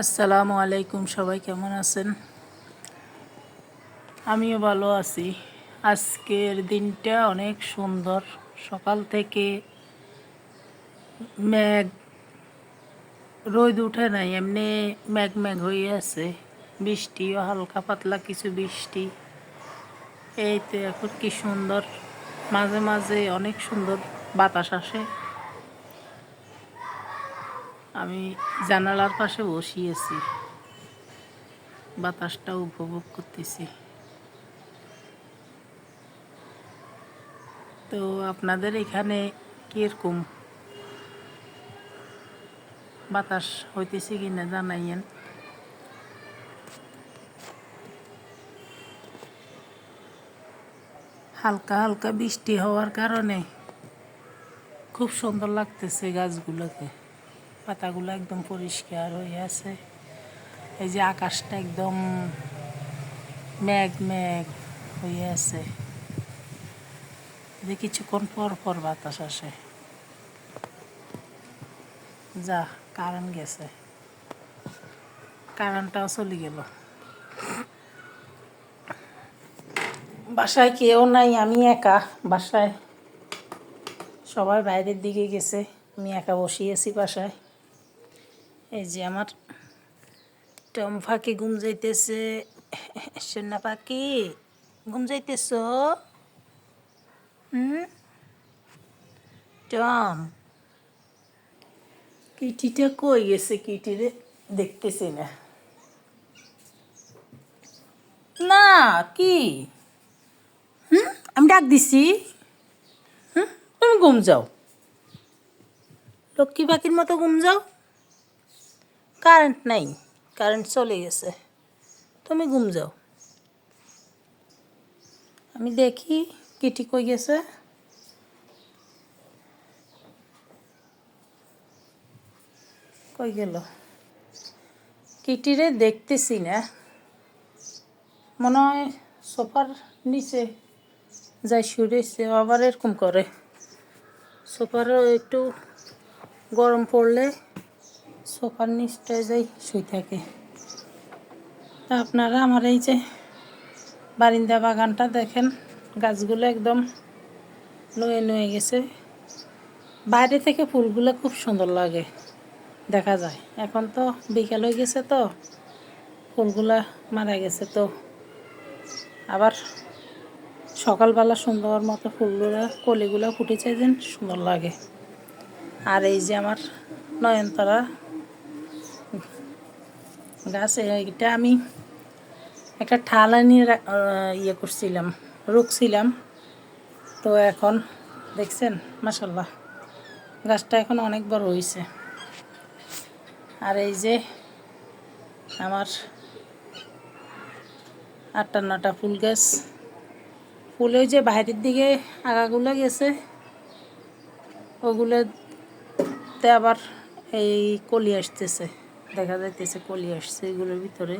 আসসালামু আলাইকুম, সবাই কেমন আছেন? আমিও ভালো আছি। আজকের দিনটা অনেক সুন্দর। সকাল থেকে মেঘ, রোদ উঠে নাই, এমনি মেঘ মেঘ হয়ে আছে। বৃষ্টিও হালকা পাতলা কিছু বৃষ্টি। এই তো এখন কি সুন্দর। মাঝে মাঝে অনেক সুন্দর বাতাস আসে। আমি জানালার পাশে বসিয়েছি। বাতাসটা উপভোগ করতেছি। তো আপনাদের এখানে কীরকম বাতাস হইতেছে কি না জানাইয়েন। হালকা হালকা বৃষ্টি হওয়ার কারণে খুব সুন্দর লাগতেছে গাছগুলোকে। পাতাগুলো একদম পরিষ্কার হয়ে আছে। এই যে আকাশটা একদম মেঘ মেঘ হয়ে আছে। যে কিছুক্ষণ পর পর বাতাস আসে। যা কারেন্ট গেছে। কারেন্টটাও চলে গেল। বাসায় কেউ নাই, আমি একা। বাসায় সবাই বাইরের দিকে গেছে। আমি একা বসিয়েছি বাসায়। এই যে আমার টম ফাঁকি ঘুম যাইতেছে। সোনা পাখি ঘুম যাইতেছ? হুম? টম, কিটিটা কই গেছে কিটিরে দেখতেছি না। না, কি? হুম? আমি ডাক দিছি। হুম? তুমি ঘুম যাও। লক্ষ্মী পাখির মতো ঘুম যাও। কারেন্ট নাই, কারেন্ট চলে গেছে। তুমি ঘুম যাও। আমি দেখি কিটি কই গেছে। কই গেল? কিটিরে দেখতেছি না। মনে হয় সোফার নিচে যাই শুয়েছে আবার এরকম করে। সোফারও একটু গরম পড়লে সোফার নিচটায় যাই শুয়ে থাকে। তা আপনারা আমার এই যে বারিন্দা বাগানটা দেখেন, গাছগুলো একদম নুয়ে নুয়ে গেছে। বাইরে থেকে ফুলগুলো খুব সুন্দর লাগে, দেখা যায়। এখন তো বিকেল হয়ে গেছে তো, ফুলগুলা মারা গেছে তো। আবার সকালবেলা সুন্দর মতো ফুলগুলো, কলিগুলো ফুটেছে যেন সুন্দর লাগে। আর এই যে আমার নয়নতারা গাছ এইটা আমি একটা ঠালা নিয়ে রা- ইয়ে করছিলাম, রুখছিলাম। তো এখন দেখছেন মাসাল্লাহ গাছটা এখন অনেক বড় হয়েছে আর এই যে আমার আটটা নটা ফুল গাছ। ফুল ওই যে বাইরের দিকে আগাগুলো গেছে, ওগুলোতে আবার এই কলি আসতেছে। দেখা যাইতেছে কলি আসছে, এগুলোর ভিতরে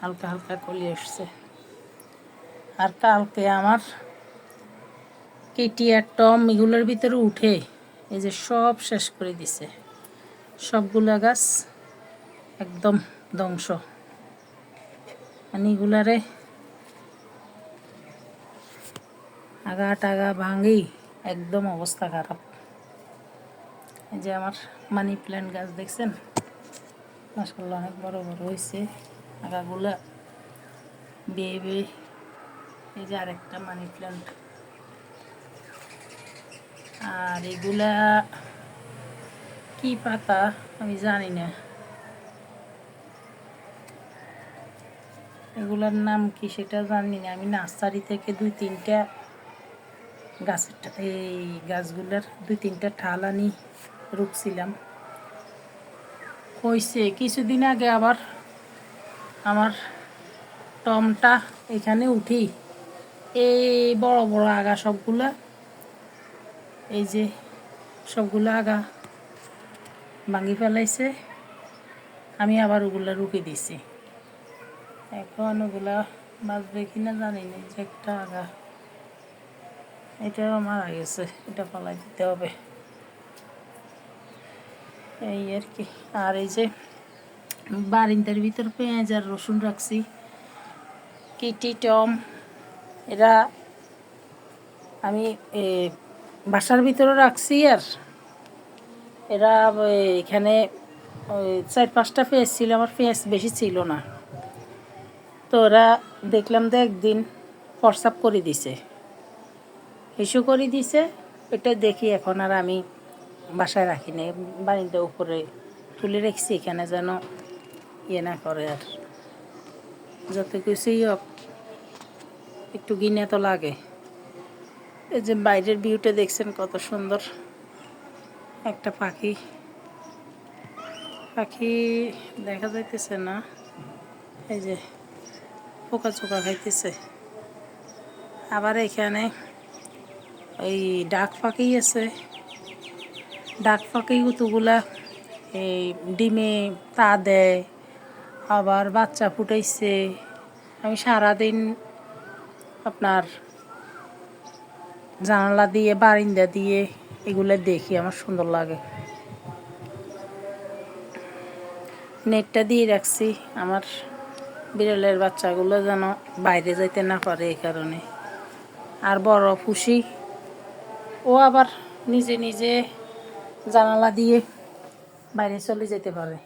হালকা হালকা কলি আসছে। আর কালকে আমার কেটি আর টম এগুলোর ভিতরে উঠে এই যে সব শেষ করে দিছে। সবগুলা গাছ একদম ধ্বংস। মানে এগুলারে আগা টাগা ভাঙেই একদম অবস্থা খারাপ। এই যে আমার মানি প্ল্যান্ট গাছ দেখছেন? মাসাল্লাহ অনেক বড় বড় হয়েছে আগাগুলা বেয়ে এই যে আরেকটা মানি প্ল্যান্ট আর এগুলা কি পাতা আমি জানি না। এগুলার নাম কি সেটা জানি না। আমি নার্সারি থেকে দুই তিনটা গাছের এই গাছগুলার দুই তিনটা ঠাল আনি রুখছিলাম হয়েছে কিছুদিন আগে আবার আমার টমটা এখানে উঠি। এই বড় বড় আগা সবগুলা। এই যে সবগুলো আগা ভাঙি ফেলাইছে। আমি আবার ওগুলা রুখে দিছি। এখন ওগুলা বাঁচবে কিনা জানি না, যে একটা আগা। এটাও মারা গেছে, এটা পালাই দিতে হবে। এই আর কি। আর এই যে বারিন্দার ভিতর পেঁয়াজ আর রসুন রাখছি। কিটি, টম, এরা আমি বাসার ভিতরে রাখছি আর এরা এখানে চার পাঁচটা পেঁয়াজ ছিল, আমার পেঁয়াজ বেশি ছিল না। তো ওরা দেখলাম তো একদিন হোয়াটসঅ্যাপ করে দিছে। ইস্যু করে দিছে, এটা দেখি এখন আর আমি বাসায় রাখি নি বাড়িতে উপরে তুলে রেখেছি, এখানে যেন ইয়ে না করে আর। যত কিছুই হোক, একটু গিনে তো লাগে। এই যে বাইরের ভিউটা দেখছেন কত সুন্দর। একটা পাখি। পাখি দেখা যাইতেছে না। এই যে পোকা চোকা খাইতেছে। আবার এখানে ওই ডাক পাখি আছে। ডাক পাখি কতগুলা এই ডিমে তা দেয়, আবার বাচ্চা ফুটাইছে। আমি সারাদিন আপনার জানালা দিয়ে, বারিন্দা দিয়ে এগুলো দেখি, আমার সুন্দর লাগে। নেটটা দিয়ে রাখছি, আমার বিড়ালের বাচ্চাগুলো যেন বাইরে যাইতে না পারে এই কারণে। আর বড় খুশি, ও আবার নিজে নিজে জানালা দিয়ে বাইরে চলে যেতে পারে।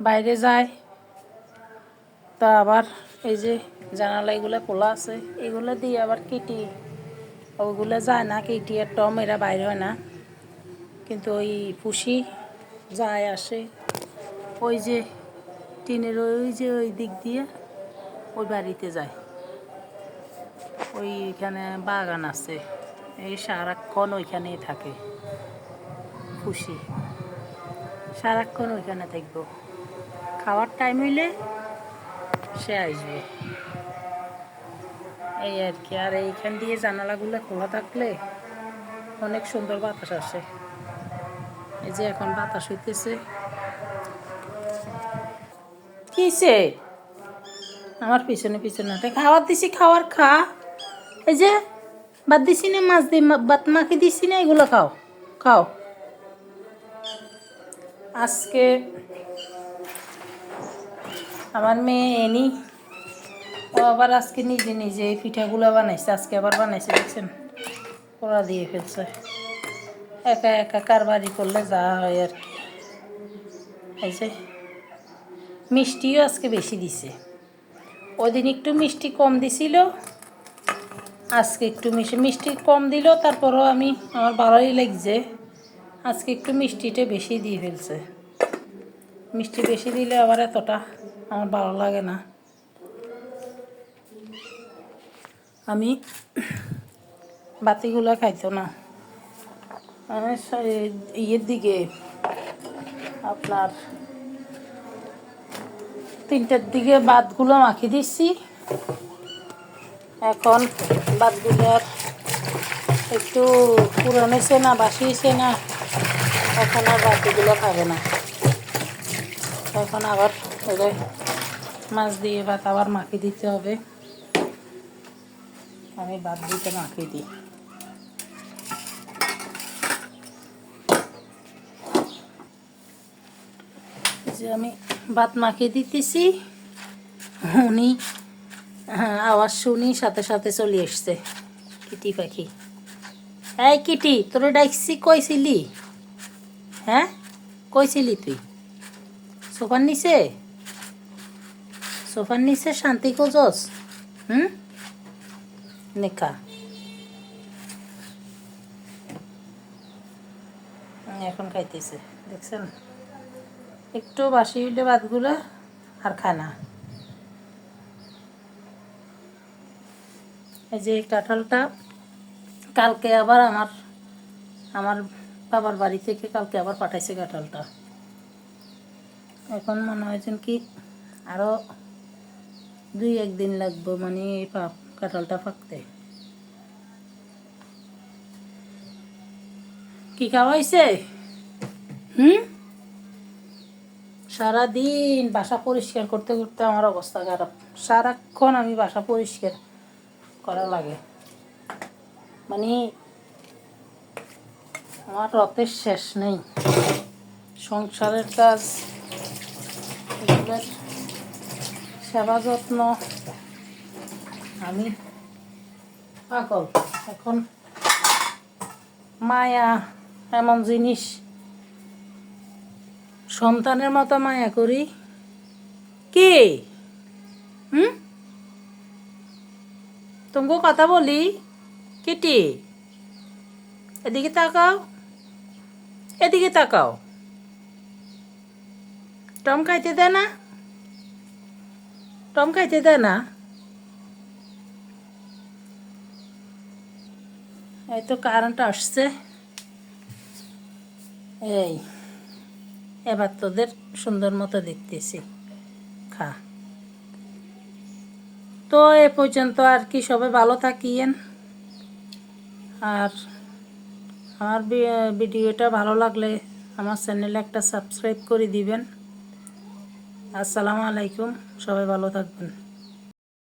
বাইরে যায়, তা আবার এই যে জানালা এগুলো খোলা আছে, এগুলো দিয়ে আবার কিটি, ওগুলো যায় না, কিটি আর টম এরা বাইরে হয় না। কিন্তু ওই পুষি যায়, আসে। ওই যে টিনের ওই যে ওই দিক দিয়ে ওই বাড়িতে যায়। ওইখানে বাগান আছে, এই সারাক্ষণ ওইখানেই থাকে। খুশি। সারাক্ষণ ওইখানে থাকব। খাওয়ার টাইম হইলে সে আসবে। এই আর কি। আর এইখান দিয়ে জানালাগুলো খোলা থাকলে অনেক সুন্দর বাতাস আসে। এই যে এখন বাতাস হইতেছে। কিসে আমার পিছনে পিছনে খাবার দিছি, খাওয়ার খা। এই যে, বাদ দিছি না মাছ দিয়ে ভাত মাখি দিছি না, এগুলো খাও। খাও। আজকে আমার মেয়ে এনি, ও আবার আজকে নিজে নিজে এই পিঠাগুলো বানাইছে, আজকে আবার বানাইছে, দেখছেন? ওরা দিয়ে ফেলছে। একা একা কারবারি করলে যা হয় আর কি। এই মিষ্টিও আজকে বেশি দিছে। ওদিন একটু মিষ্টি কম দিছিল, আজকে একটু মিষ্টি মিষ্টি কম দিল, তারপরও আমি আমার ভালোই লাগছে। আজকে একটু মিষ্টিটা বেশি দিয়ে ফেলছে। মিষ্টি বেশি দিলে আবার এতটা আমার ভালো লাগে না। আমি বাতিগুলো খাইতো না। আমি ইয়ের দিকে আপনার তিনটার দিকে বাতগুলো মাখিয়ে দিচ্ছি। এখন বাতগুলো একটু পুরানেছে না বাসিয়েছে না এখন আর বাতিগুলো খাবে না। এখন আবার মাছ দিয়ে ভাত আবার মাখিয়ে দিতে হবে। আমি বাদ দিতে মাখিয়ে দিই। যে আমি ভাত মাখিয়ে দিতেছি। উনি হ্যাঁ, আওয়াজ শুনি সাথে সাথে চলে এসছে। কিটি পাখি। এই কিটি তোরে ডাকছি কইছিলি? হ্যাঁ? কইছিলি তুই? সোফার নিচে? সোফার নিচে শান্তি খোঁজস, হুম? নেখা এখন খাইতেছে, দেখছেন? একটু বাসি হইলে ভাতগুলো আর খায় না। এই যে কাঁঠালটা, কালকে আবার আমার আমার বাবার বাড়ি থেকে কালকে আবার পাঠাইছে কাঁঠালটা। এখন মনে হয় যেন কি আরও দুই একদিন লাগবে মানে এই কাঁঠালটা পাকতে কি খাওয়াইছে হুম? সারাদিন বাসা পরিষ্কার করতে করতে আমার অবস্থা খারাপ। সারাক্ষণ আমি বাসা পরিষ্কার করা লাগে। মানে আমার রথের শেষ নেই। সংসারের কাজ সেবা যত্ন, আমি পাগল। এখন মায়া এমন জিনিস, সন্তানের মতো মায়া করি। কে? হুম? তুমি কথা বলি, কিটি। এদিকে তাকাও। এদিকে তাকাও। টম খাইতে দে না? টম খাইতে দে না? এই তো কারেন্ট আসছে। এই, এবার তোদের সুন্দর মতো দেখতেছি। খা। তো এ পর্যন্ত আর কি, সবাই ভালো থাকিয়েন আর আমার ভিডিওটা ভালো লাগলে আমার চ্যানেলে একটা সাবস্ক্রাইব করে দিবেন। আসসালামু আলাইকুম, সবাই ভালো থাকবেন।